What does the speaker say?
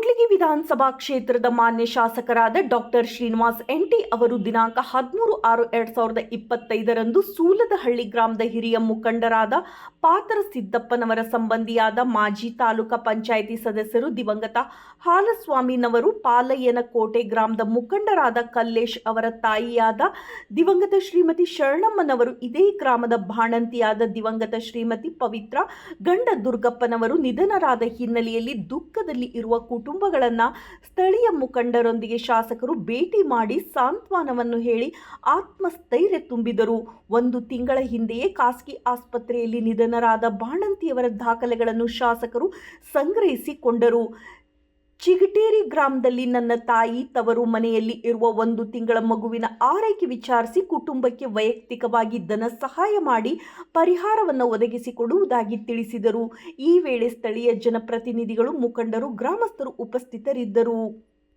ಕೂಡ್ಲಿಗಿ ವಿಧಾನಸಭಾ ಕ್ಷೇತ್ರದ ಮಾನ್ಯ ಶಾಸಕರಾದ ಡಾಕ್ಟರ್ ಶ್ರೀನಿವಾಸ್ ಎಂಟಿ ಅವರು ದಿನಾಂಕ ಹದಿಮೂರು ಆರು ಎರಡ್ ಸಾವಿರದ ಇಪ್ಪತ್ತೈದರಂದು ಸೂಲದಹಳ್ಳಿ ಗ್ರಾಮದ ಹಿರಿಯ ಮುಖಂಡರಾದ ಪಾತರ ಸಿದ್ದಪ್ಪನವರ ಸಂಬಂಧಿಯಾದ ಮಾಜಿ ತಾಲೂಕಾ ಪಂಚಾಯಿತಿ ಸದಸ್ಯರು ದಿವಂಗತ ಹಾಲಸ್ವಾಮಿನವರು ಪಾಲಯ್ಯನ ಕೋಟೆ ಗ್ರಾಮದ ಮುಖಂಡರಾದ ಕಲ್ಲೇಶ್ ಅವರ ತಾಯಿಯಾದ ದಿವಂಗತ ಶ್ರೀಮತಿ ಶರಣಮ್ಮನವರು ಇದೇ ಗ್ರಾಮದ ಬಾಣಂತಿಯಾದ ದಿವಂಗತ ಶ್ರೀಮತಿ ಪವಿತ್ರ ಗಂಡ ದುರ್ಗಪ್ಪನವರು ನಿಧನರಾದ ಹಿನ್ನೆಲೆಯಲ್ಲಿ ದುಃಖದಲ್ಲಿ ಇರುವ ಕುಟುಂಬಗಳನ್ನು ಸ್ಥಳೀಯ ಮುಖಂಡರೊಂದಿಗೆ ಶಾಸಕರು ಭೇಟಿ ಮಾಡಿ ಸಾಂತ್ವನವನ್ನು ಹೇಳಿ ಆತ್ಮಸ್ಥೈರ್ಯ ತುಂಬಿದರು. ಒಂದು ತಿಂಗಳ ಹಿಂದೆಯೇ ಖಾಸಗಿ ಆಸ್ಪತ್ರೆಯಲ್ಲಿ ನಿಧನರಾದ ಬಾಣಂತಿಯವರ ದಾಖಲೆಗಳನ್ನು ಶಾಸಕರು ಸಂಗ್ರಹಿಸಿಕೊಂಡರು. ಚಿಗಟೇರಿ ಗ್ರಾಮದಲ್ಲಿ ನನ್ನ ತಾಯಿ ತವರು ಮನೆಯಲ್ಲಿ ಇರುವ ಒಂದು ತಿಂಗಳ ಮಗುವಿನ ಆರೈಕೆ ವಿಚಾರಿಸಿ ಕುಟುಂಬಕ್ಕೆ ವೈಯಕ್ತಿಕವಾಗಿ ಧನ ಸಹಾಯ ಮಾಡಿ ಪರಿಹಾರವನ್ನು ಒದಗಿಸಿಕೊಡುವುದಾಗಿ ತಿಳಿಸಿದರು. ಈ ವೇಳೆ ಸ್ಥಳೀಯ ಜನಪ್ರತಿನಿಧಿಗಳು ಮುಖಂಡರು, ಗ್ರಾಮಸ್ಥರು ಉಪಸ್ಥಿತರಿದ್ದರು.